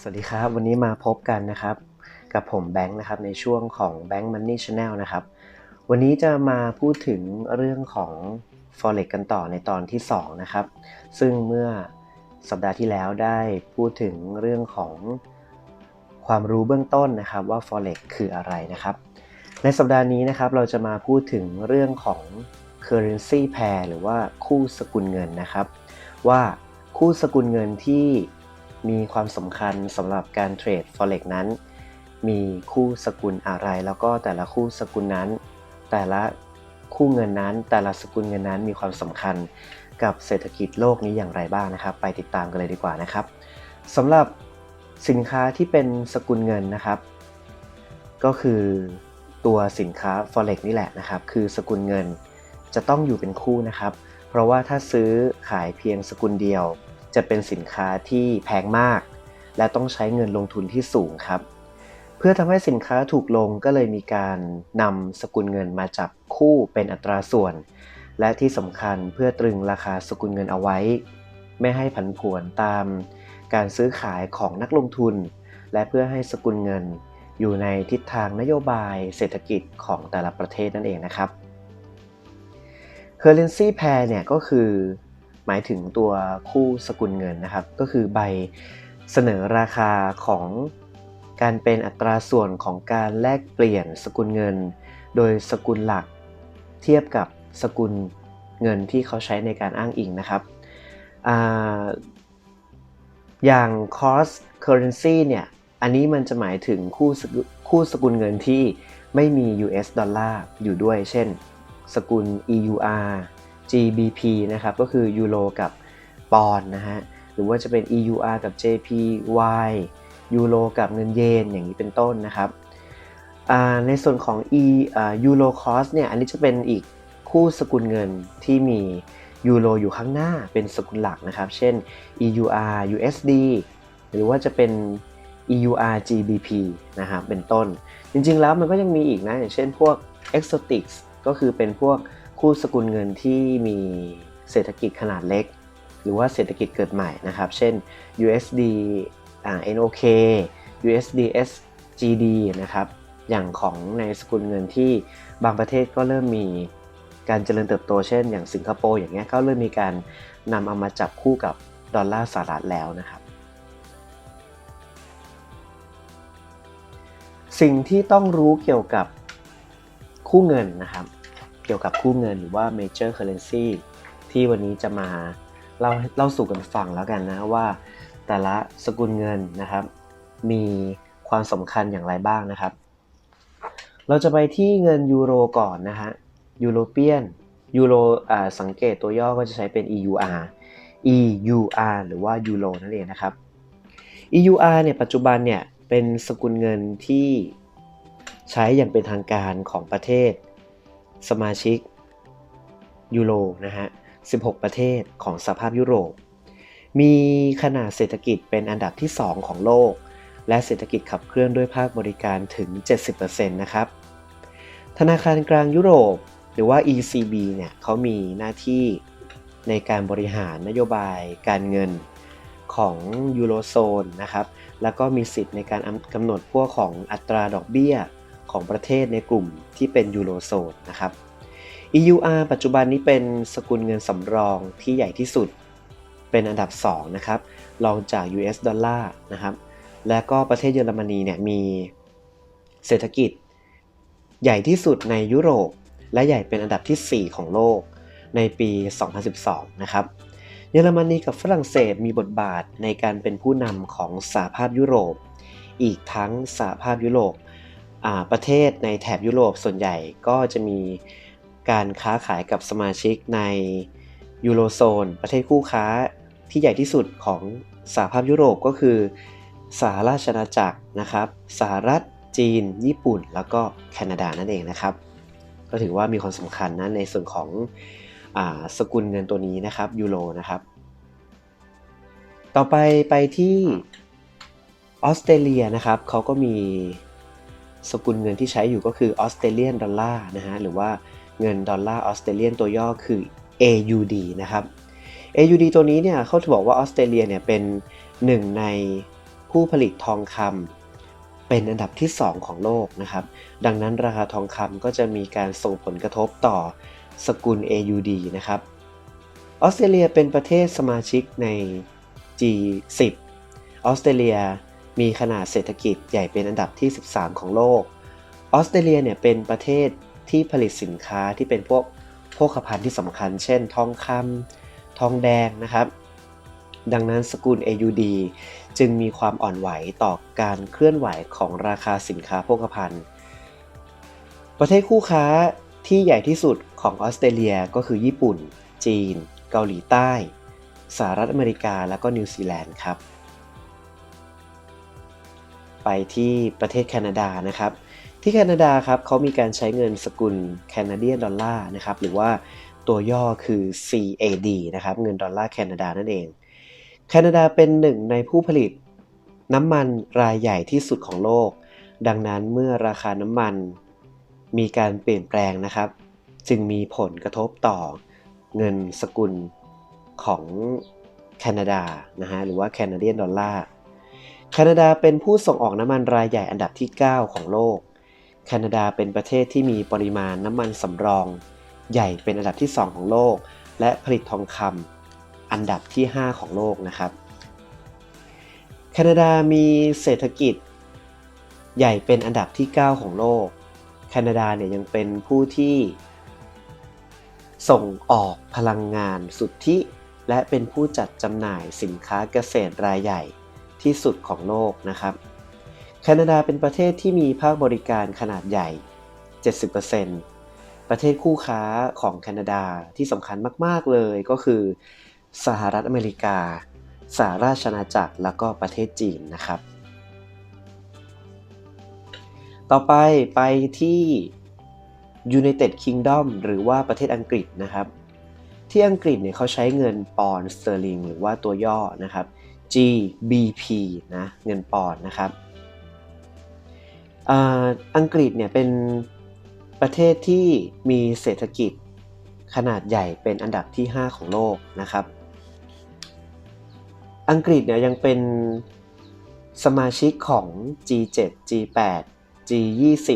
สวัสดีครับ วันนี้มาพบกันนะครับ กับผมแบงค์นะครับในช่วงของ Bank Money Channel นะครับ วันนี้จะมาพูดถึงเรื่องของ Forex กันต่อในตอนที่ 2 นะครับ ซึ่งเมื่อสัปดาห์ที่แล้วได้พูดถึงเรื่องของความรู้เบื้องต้นนะครับว่า Forex คืออะไรนะครับ ในสัปดาห์นี้นะครับเราจะมาพูดถึงเรื่องของ currency pair หรือว่าคู่สกุลเงินนะครับ ว่าคู่สกุลเงินที่ มีความสำคัญสำหรับการเทรด forex นั้น มีคู่สกุลอะไร แล้วก็แต่ละคู่สกุลนั้น แต่ละคู่เงินนั้น แต่ละสกุลเงินนั้นมีความสำคัญกับเศรษฐกิจโลกนี้อย่างไรบ้างนะครับ ไปติดตามกันเลยดีกว่านะครับสำหรับสินค้าที่เป็นสกุลเงินนะครับ ก็คือตัวสินค้า forex นี่แหละนะครับ คือสกุลเงินจะต้องอยู่เป็นคู่นะครับ เพราะว่าถ้าซื้อขายเพียงสกุลเดียว จะเป็นสินค้าที่แพงมาก และต้องใช้เงินลงทุนที่สูงครับ เพื่อทำให้สินค้าถูกลงก็เลยมีการนำสกุลเงินมาจับคู่เป็นอัตราส่วน และที่สำคัญเพื่อตรึงราคาสกุลเงินเอาไว้ ไม่ให้ผันผวนตามการซื้อขายของนักลงทุน และเพื่อให้สกุลเงินอยู่ในทิศทางนโยบายเศรษฐกิจของแต่ละประเทศนั่นเองนะครับ currency pair เนี่ยก็คือ หมายถึงตัวคู่สกุลเงินนะครับ ก็คือใบเสนอราคาของการเป็นอัตราส่วนของการแลกเปลี่ยนสกุลเงิน โดยสกุลหลักเทียบกับสกุลเงินที่เขาใช้ในการอ้างอิงนะครับออย่าง cross currency เนี่ย อันนี้มันจะหมายถึงคู่คู่สกุลเงินที่ไม่มี US ดอลลาร์อยู่ด้วย เช่น สกุล EUR GBP นะครับก็คือยูโรกับปอนนะฮะหรือว่าจะเป็น EUR กับ JPY ยูโรกับเงินเยนอย่างนี้เป็นต้นนะครับในส่วนของ E Euro Cross เนี่ยอันนี้จะเป็นอีกคู่สกุลเงินที่มียูโรอยู่ข้างหน้าเป็นสกุลหลักนะครับ เช่น EUR USD หรือว่าจะเป็น EUR GBP นะครับเป็นต้น จริงๆแล้วมันก็ยังมีอีกนะ อย่างเช่นพวก Exotics ก็คือเป็นพวก คู่สกุลเงินที่มีเศรษฐกิจขนาดเล็ก หรือว่าเศรษฐกิจเกิดใหม่นะครับ เช่น USD อ่า NOK USD SGD นะครับ อย่างของในสกุลเงินที่บางประเทศก็เริ่มมีการเจริญเติบโตเช่น อย่างสิงคโปร์อย่างเงี้ยก็เริ่มมีการนำเอามาจับคู่กับดอลลาร์สหรัฐแล้วนะครับ สิ่งที่ต้องรู้เกี่ยวกับคู่เงินนะครับ เกี่ยวกับคู่เงินหรือว่า major currency ที่วันนี้จะมาเล่าเล่าสู่กันฟังแล้วกันนะว่าแต่ละสกุลเงินนะครับ มีความสำคัญอย่างไรบ้างนะครับ เราจะไปที่เงินยูโรก่อนนะฮะยูโรเปียนยูโรอ่าสังเกตตัวย่อก็จะใช้เป็น EUR EUR หรือว่ายูโรนั่นเองนะครับ EUR เนี่ยปัจจุบันเนี่ยเป็นสกุลเงินที่ใช้อย่างเป็นทางการของประเทศ สมาชิกยูโรนะฮะ 16 ประเทศของสภาพยุโรป มีขนาดเศรษฐกิจเป็นอันดับที่ 2 ของโลก และเศรษฐกิจขับเคลื่อนด้วยภาคบริการถึง 70%นะครับ ธนาคารกลางยุโรป หรือว่า ECB เนี่ยเขามีหน้าที่ในการบริหารนโยบายการเงินของยูโรโซนนะครับ แล้วก็มีสิทธิ์ในการกำหนดพวกของอัตราดอกเบี้ย ของประเทศในกลุ่มที่เป็นยูโรโซนนะครับ EUR ปัจจุบันนี้เป็นสกุลเงินสำรองที่ใหญ่ที่สุด เป็นอันดับ 2 นะครับรองจาก US ดอลลาร์นะครับ และก็ประเทศเยอรมนีเนี่ยมีเศรษฐกิจ ใหญ่ที่สุดในยุโรป และใหญ่เป็นอันดับที่ 4 ของโลกในปี 2012 นะครับ เยอรมนีกับฝรั่งเศสมีบทบาทในการเป็นผู้นำของสหภาพยุโรป อีกทั้งสหภาพยุโรป ประเทศในแถบยุโรปส่วนใหญ่ก็จะมีการค้าขายกับสมาชิกในยูโรโซน ประเทศคู่ค้าที่ใหญ่ที่สุดของสหภาพยุโรปก็คือสหราชอาณาจักรนะครับสหรัฐจีน ญี่ปุ่น แล้วก็แคนาดานั่นเองนะครับ ก็ถือว่ามีความสำคัญนะในส่วนของอสกุลเงินตัวนี้นะครับยูโรนะครับ ต่อไปไปที่ออสเตรเลียนะครับเขาก็มี สกุลเงินที่ใช้อยู่ก็คือออสเตรเลียนดอลลาร์นะฮะหรือว่าเงินดอลลาร์ออสเตรเลียนตัวย่อคือ AUD นะครับ AUD ตัวนี้เนี่ยเขาถือบอกว่าออสเตรเลียเนี่ยเป็นหนึ่งในผู้ผลิตทองคำเป็นอันดับที่ 2 ของโลกนะครับ ดังนั้นราคาทองคำก็จะมีการส่งผลกระทบต่อสกุล AUD นะครับออสเตรเลียเป็นประเทศสมาชิกใน G10 ออสเตรเลีย มีขนาดเศรษฐกิจใหญ่เป็นอันดับที่ 13 ของโลก ออสเตรเลียเนี่ยเป็นประเทศที่ผลิตสินค้าที่เป็นพวกโภคภัณฑ์ที่สำคัญ เช่น ทองคำทองแดงนะครับ ดังนั้นสกุล AUD จึงมีความอ่อนไหวต่อการเคลื่อนไหวของราคาสินค้าโภคภัณฑ์ ประเทศคู่ค้าที่ใหญ่ที่สุดของออสเตรเลียก็คือญี่ปุ่น จีน เกาหลีใต้ สหรัฐอเมริกา และก็นิวซีแลนด์ครับ ไปที่ประเทศแคนาดานะครับ ที่แคนาดาครับเขามีการใช้เงินสกุลแคนาเดียนดอลลาร์นะครับหรือว่าตัวย่อคือ CAD นะครับเงินดอลลาร์แคนาดานั่นเอง แคนาดาเป็นหนึ่งในผู้ผลิตน้ำมันรายใหญ่ที่สุดของโลก ดังนั้นเมื่อราคาน้ำมันมีการเปลี่ยนแปลงนะครับ จึงมีผลกระทบต่อเงินสกุลของแคนาดานะฮะหรือว่าแคนาเดียนดอลลาร์ แคนาดาเป็นผู้ส่งออกน้ำมันรายใหญ่อันดับที่ 9 ของโลก แคนาดาเป็นประเทศที่มีปริมาณน้ำมันสำรอง ใหญ่เป็นอันดับที่ 2 ของโลก และผลิตทองคำอันดับที่ 5 ของโลกนะครับ แคนาดามีเศรษฐกิจ ใหญ่เป็นอันดับที่ 9 ของโลก แคนาดาเนี่ยยังเป็นผู้ที่ส่งออกพลังงานสุทธิ และเป็นผู้จัดจำหน่ายสินค้าเกษตรรายใหญ่ ที่สุดของโลกนะครับ แคนาดาเป็นประเทศที่มีภาคบริการขนาดใหญ่ 70%ประเทศคู่ค้าของแคนาดาที่สำคัญมาก ๆ เลยก็คือ สหรัฐอเมริกา สหราชอาณาจักร แล้วก็ประเทศจีนนะครับ ต่อไปไปที่ United Kingdom หรือว่าประเทศอังกฤษนะครับ ที่อังกฤษเนี่ยเขาใช้เงินปอนด์สเตอร์ลิงหรือว่าตัวย่อนะครับ GBP นะเงินปอนด์นะครับอังกฤษเนี่ยเป็นประเทศที่มีเศรษฐกิจขนาดใหญ่เป็นอันดับที่ 5 ของโลกนะครับ อังกฤษเนี่ยยังเป็นสมาชิกของ G7 G8 G20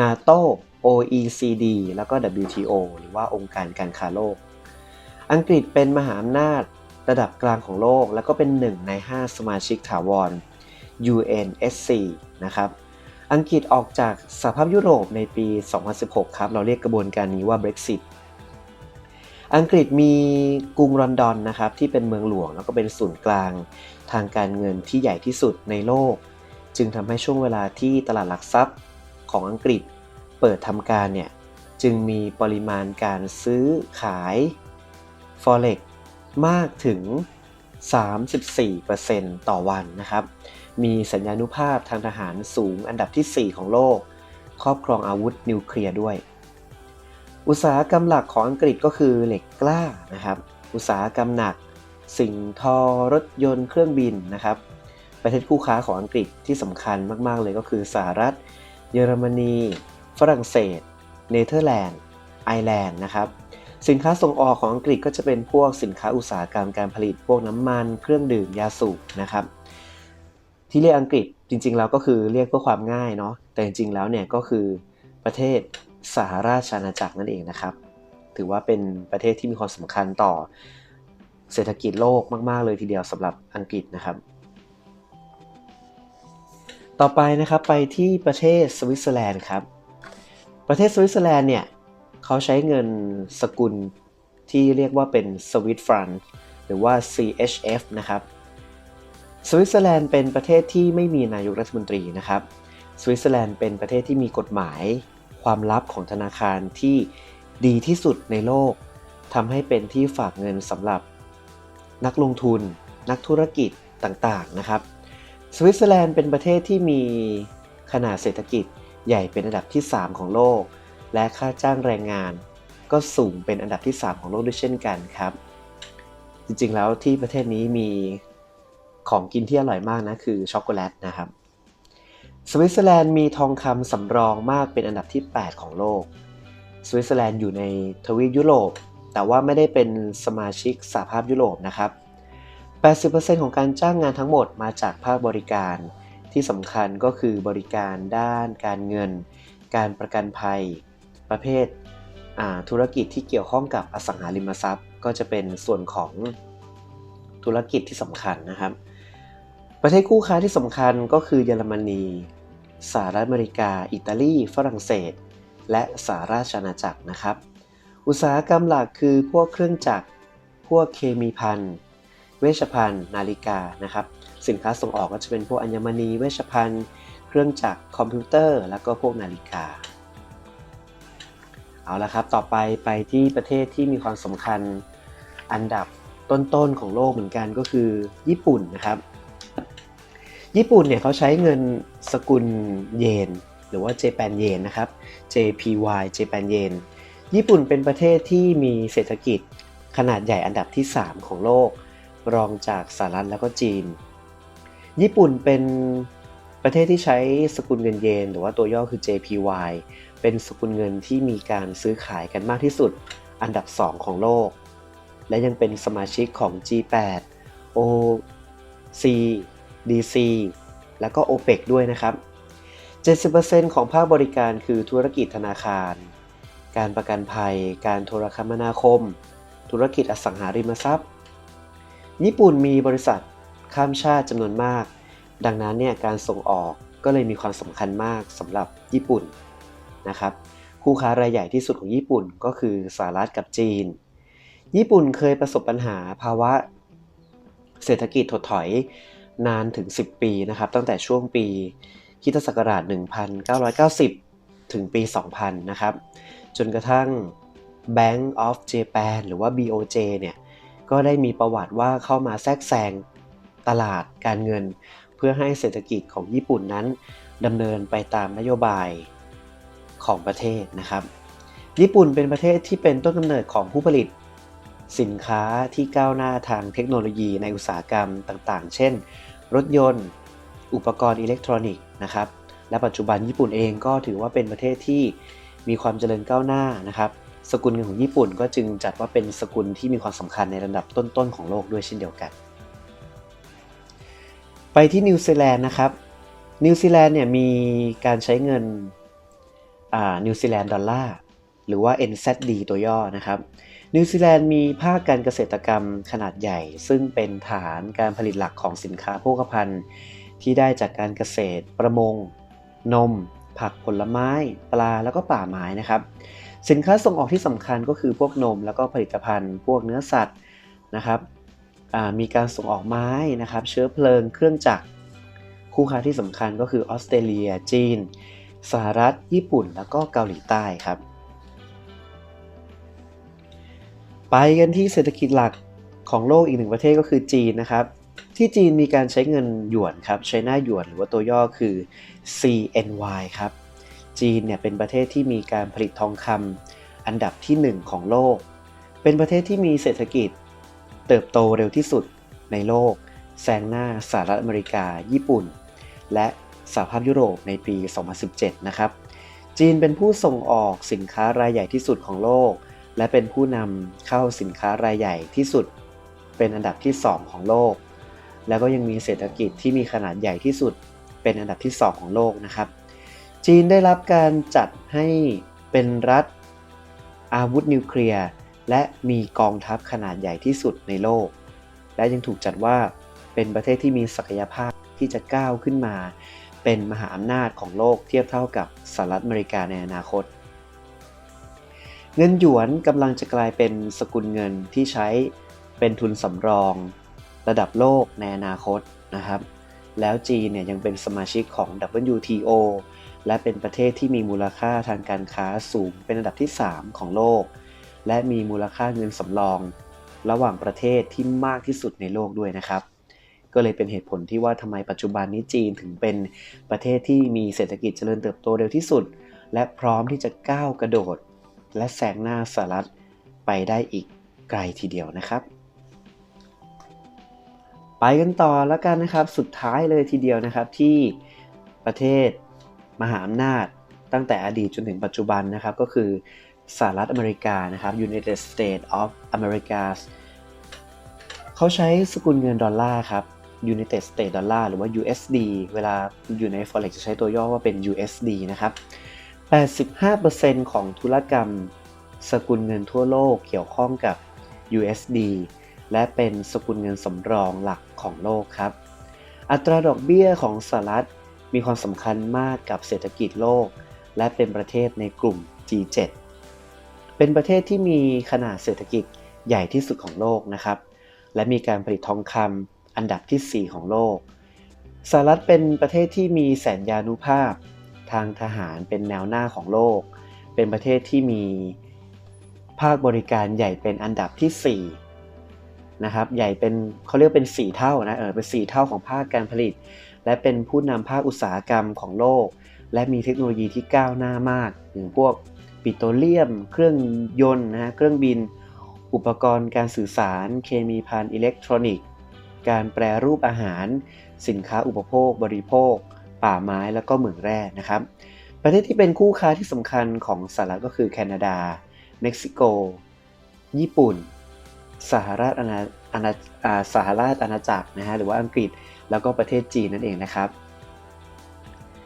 NATO OECD แล้วก็ WTO หรือว่าองค์การการค้าโลก อังกฤษเป็นมหาอำนาจ ระดับกลางของโลก แล้วก็เป็นหนึ่งใน 5 สมาชิกถาวร UNSC นะครับ อังกฤษออกจากสหภาพยุโรปในปี 2016 ครับ เราเรียกกระบวนการนี้ว่า Brexit อังกฤษมีกรุงลอนดอนนะครับที่เป็นเมืองหลวง แล้วก็เป็นศูนย์กลางทางการเงินที่ใหญ่ที่สุดในโลก จึงทำให้ช่วงเวลาที่ตลาดหลักทรัพย์ของอังกฤษเปิดทำการเนี่ยจึงมีปริมาณการซื้อขาย Forex มากถึง 34%ต่อวันนะครับ มีสัญญานุภาพทางทหารสูงอันดับที่ 4 ของโลก ครอบครองอาวุธนิวเคลียร์ด้วย อุตสาหกรรมหลักของอังกฤษก็คือเหล็กกล้านะครับ อุตสาหกรรมหนัก สิ่งทอรถยนต์เครื่องบินนะครับ ประเทศคู่ค้าของอังกฤษที่สำคัญมาก ๆ เลยก็คือสหรัฐ เยอรมนี ฝรั่งเศส เนเธอร์แลนด์ ไอร์แลนด์นะครับ สินค้าส่งออกของอังกฤษก็จะเป็นพวกสินค้าอุตสาหกรรมการผลิตพวกน้ำมันเครื่องดื่มยาสูบนะครับที่เรียกอังกฤษจริงๆแล้วก็คือเรียกเพื่อความง่ายเนาะแต่จริงๆแล้วเนี่ยก็คือประเทศสหราชอาณาจักรนั่นเองนะครับ ถือว่าเป็นประเทศที่มีความสำคัญต่อเศรษฐกิจโลกมากๆเลยทีเดียวสำหรับอังกฤษนะครับ ต่อไปนะครับไปที่ประเทศสวิตเซอร์แลนด์ครับ ประเทศสวิตเซอร์แลนด์เนี่ย เขาใช้เงินสกุลที่เรียกว่าเป็นสวิตฟรันหรือว่า CHF นะครับสวิตเซอร์แลนด์เป็นประเทศที่ไม่มีนายกรัฐมนตรีนะครับ สวิตเซอร์แลนด์เป็นประเทศที่มีกฎหมาย ความลับของธนาคารที่ดีที่สุดในโลกทำให้เป็นที่ฝากเงินสำหรับนักลงทุน นักธุรกิจต่างๆนะครับ สวิตเซอร์แลนด์เป็นประเทศที่มีขนาดเศรษฐกิจใหญ่เป็นอันดับที่ 3 ของโลก และค่าจ้างแรงงาน ก็สูงเป็นอันดับที่ 3 ของโลกด้วยเช่นกันครับ จริงๆแล้วที่ประเทศนี้มีของกินที่อร่อยมากนะคือช็อกโกแลตนะครับสวิตเซอร์แลนด์มีทองคำสำรองมากเป็นอันดับที่ 8 ของโลก สวิตเซอร์แลนด์อยู่ในทวีปยุโรป แต่ว่าไม่ได้เป็นสมาชิกสหภาพยุโรปนะครับ 80%ของการจ้างงานทั้งหมดมาจากภาคบริการ ที่สำคัญก็คือบริการด้านการเงิน การประกันภัย ประเภทธุรกิจที่เกี่ยวข้องกับอสังหาริมทรัพย์ ก็จะเป็นส่วนของธุรกิจที่สำคัญนะครับ ประเทศคู่ค้าที่สำคัญก็คือเยอรมนีสหรัฐอเมริกา อิตาลี ฝรั่งเศส และสหราชอาณาจักรนะครับ อุตสาหกรรมหลักคือพวกเครื่องจักร พวกเคมีภัณฑ์เวชภัณฑ์ นาฬิกานะครับ สินค้าส่งออกก็จะเป็นพวกอัญมณี เวชภัณฑ์ เครื่องจักร คอมพิวเตอร์ แล้วก็พวกนาฬิกา เอาละครับ ต่อไปไปที่ประเทศที่มีความสำคัญอันดับต้นๆของโลกเหมือนกันก็คือญี่ปุ่นนะครับ ญี่ปุ่นเนี่ยเขาใช้เงินสกุลเยน หรือว่าเจแปนเยนนะครับ JPY เจแปนเยนญี่ปุ่นเป็นประเทศที่มีเศรษฐกิจขนาดใหญ่อันดับที่ 3 ของโลก รองจากสหรัฐแล้วก็จีน ญี่ปุ่นเป็นประเทศที่ใช้สกุลเงินเยน หรือว่าตัวย่อคือ JPY เป็นสกุลเงินที่มีการซื้อขายกันมากที่สุดอันดับ 2 ของโลก และยังเป็นสมาชิกของ G8 OC DC แล้วก็ OPEC ด้วยนะครับ 70%ของภาคบริการคือธุรกิจธนาคาร การประกันภัย การโทรคมนาคม ธุรกิจอสังหาริมทรัพย์ ญี่ปุ่นมีบริษัทข้ามชาติจำนวนมาก ดังนั้นเนี่ยการส่งออกก็เลยมีความสำคัญมากสำหรับญี่ปุ่น นะครับคู่ค้ารายใหญ่ที่สุดของญี่ปุ่นก็คือสหรัฐกับจีน ญี่ปุ่นเคยประสบปัญหาภาวะเศรษฐกิจถดถอยนานถึง 10 ปีนะครับ ตั้งแต่ช่วงปีคริสตศักราช 1990 ถึงปี 2000 นะครับ จนกระทั่ง Bank of Japan หรือว่า BOJ เนี่ย ก็ได้มีประวัติว่าเข้ามาแทรกแซงตลาดการเงิน เพื่อให้เศรษฐกิจของญี่ปุ่นนั้นดำเนินไปตามนโยบาย ของประเทศนะครับ ญี่ปุ่นเป็นประเทศที่เป็นต้นกำเนิดของผู้ผลิต สินค้าที่ก้าวหน้าทางเทคโนโลยีในอุตสาหกรรมต่างๆ เช่น รถยนต์ อุปกรณ์อิเล็กทรอนิกส์นะครับ และปัจจุบันญี่ปุ่นเองก็ถือว่าเป็นประเทศที่มีความเจริญก้าวหน้านะครับ สกุลเงินของญี่ปุ่นก็จึงจัดว่าเป็นสกุลที่มีความสำคัญในระดับต้นๆของโลกด้วยเช่นเดียวกัน ไปที่นิวซีแลนด์นะครับ นิวซีแลนด์เนี่ยมีการใช้เงิน นิวซีแลนด์ดอลลาร์หรือว่า NZD ตัวย่อนะครับ นิวซีแลนด์มีภาคการเกษตรกรรมขนาดใหญ่ ซึ่งเป็นฐานการผลิตหลักของสินค้าโภคภัณฑ์ ที่ได้จากการเกษตร ประมง นม ผักผลไม้ ปลาแล้วก็ป่าไม้นะครับ สินค้าส่งออกที่สำคัญก็คือพวกนมแล้วก็ผลิตภัณฑ์ พวกเนื้อสัตว์นะครับมีการส่งออกไม้นะครับ เชื้อเพลิงเครื่องจักรคู่ค้าที่สำคัญก็คือออสเตรเลียจีน สหรัฐ ญี่ปุ่น แล้วก็เกาหลีใต้ครับ ไปกันที่เศรษฐกิจหลักของโลกอีกหนึ่งประเทศก็คือจีนนะครับ ที่จีนมีการใช้เงินหยวนครับ ใช้หน้าหยวน หรือว่าตัวย่อคือ CNY ครับ จีนเนี่ยเป็นประเทศที่มีการผลิตทองคำอันดับที่ 1 ของโลก เป็นประเทศที่มีเศรษฐกิจเติบโตเร็วที่สุดในโลก แซงหน้าสหรัฐอเมริกา ญี่ปุ่น และ สหภาพยุโรปในปี 2017 นะครับ จีนเป็นผู้ส่งออกสินค้ารายใหญ่ที่สุดของโลก และเป็นผู้นำเข้าสินค้ารายใหญ่ที่สุด เป็นอันดับที่ 2 ของโลก แล้วก็ยังมีเศรษฐกิจที่มีขนาดใหญ่ที่สุด เป็นอันดับที่ 2 ของโลกนะครับ จีนได้รับการจัดให้เป็นรัฐอาวุธนิวเคลียร์และมีกองทัพขนาดใหญ่ที่สุดในโลก และยังถูกจัดว่าเป็นประเทศที่มีศักยภาพที่จะก้าวขึ้นมา เป็นมหาอำนาจของโลกเทียบเท่ากับสหรัฐอเมริกาในอนาคต เงินหยวนกำลังจะกลายเป็นสกุลเงินที่ใช้เป็นทุนสำรอง ระดับโลกในอนาคตนะครับ แล้วจีนเนี่ยยังเป็นสมาชิกของ WTO และเป็นประเทศที่มีมูลค่าทางการค้าสูงเป็นอันดับที่ 3 ของโลก และมีมูลค่าเงินสำรอง ระหว่างประเทศที่มากที่สุดในโลกด้วยนะครับ ก็เลยเป็นเหตุผลที่ว่าทำไมปัจจุบันนี้จีนถึงเป็นประเทศที่มีเศรษฐกิจเจริญเติบโตเร็วที่สุด และพร้อมที่จะก้าวกระโดด และแซงหน้าสหรัฐไปได้อีกไกลทีเดียวนะครับ ไปกันต่อแล้วกันนะครับสุดท้ายเลยทีเดียวนะครับที่ประเทศมหาอำนาจตั้งแต่อดีตจนถึงปัจจุบันนะครับก็คือสหรัฐอเมริกานะครับ United States of America เขเขาใช้สกุลเงินดอลลาร์ครับ United States Dollar หรือว่า USD เวลาอยู่ใน Forex จะใช้ตัวย่อว่าเป็น USD นะครับ 85%ของธุรกรรมสกุลเงินทั่วโลกเกี่ยวข้องกับ USD และเป็นสกุลเงินสำรองหลักของโลกครับ อัตราดอกเบี้ยของสหรัฐมีความสำคัญมากกับเศรษฐกิจโลก และเป็นประเทศในกลุ่ม G7 เป็นประเทศที่มีขนาดเศรษฐกิจใหญ่ที่สุดของโลกนะครับ และมีการผลิตทองคำ อันดับที่ 4 ของโลก สหรัฐเป็นประเทศที่มีแสนยานุภาพ ทางทหารเป็นแนวหน้าของโลก เป็นประเทศที่มีภาคบริการใหญ่เป็นอันดับที่ 4 นะครับ ใหญ่เป็นเขาเรียกเป็น 4 เท่านะ เออ เป็น 4 เท่าของภาคการผลิต และเป็นผู้นำภาคอุตสาหกรรมของโลก และมีเทคโนโลยีที่ก้าวหน้ามาก อย่างพวกปิโตรเลียม เครื่องยนต์นะเครื่องบิน อุปกรณ์การสื่อสาร เคมีภัณฑ์อิเล็กทรอนิกส์ การแปรรูปอาหาร สินค้าอุปโภค บริโภค ป่าไม้แล้วก็เหมืองแร่นะครับ ประเทศที่เป็นคู่ค้าที่สำคัญของสหรัฐก็คือแคนาดา เม็กซิโก ญี่ปุ่น สหรัฐอาณาอาณาสหราชอาณาจักรนะฮะหรือว่าอังกฤษแล้วก็ประเทศจีนนั่นเองนะครับ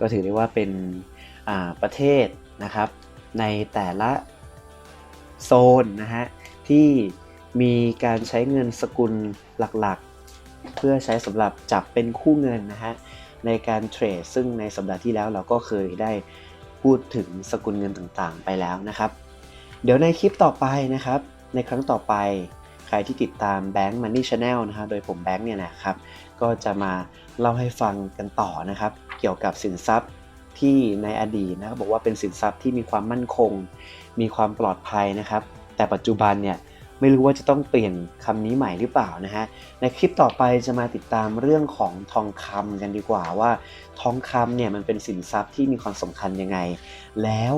ก็ถือได้ว่าเป็นประเทศนะครับในแต่ละโซนนะฮะที่มีการใช้เงินสกุลหลัก เพื่อใช้สำหรับจับเป็นคู่เงินนะฮะในการเทรดซึ่งในสัปดาห์ที่แล้วเราก็เคยได้พูดถึงสกุลเงินต่างๆ ไปแล้วนะครับ เดี๋ยวในคลิปต่อไปนะครับ ในครั้งต่อไปใครที่ติดตาม Bank Money Channel นะฮะโดยผมแบงค์เนี่ยนะครับ ก็จะมาเล่าให้ฟังกันต่อนะครับ เกี่ยวกับสินทรัพย์ที่ในอดีตนะครับบอกว่าเป็นสินทรัพย์ที่มีความมั่นคง มีความปลอดภัยนะครับ แต่ปัจจุบันเนี่ย ไม่รู้ว่าจะต้องเปลี่ยนคำนี้ใหม่หรือเปล่านะฮะ ในคลิปต่อไปจะมาติดตามเรื่องของทองคำกันดีกว่าว่า ทองคำเนี่ยมันเป็นสินทรัพย์ที่มีความสำคัญยังไง แล้ว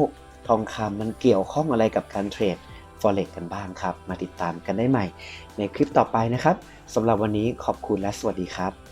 ทองคำมันเกี่ยวข้องอะไรกับการเทรด Forex กันบ้างครับ มาติดตามกันได้ใหม่ ในคลิปต่อไปนะครับสำหรับวันนี้ขอบคุณและสวัสดีครับ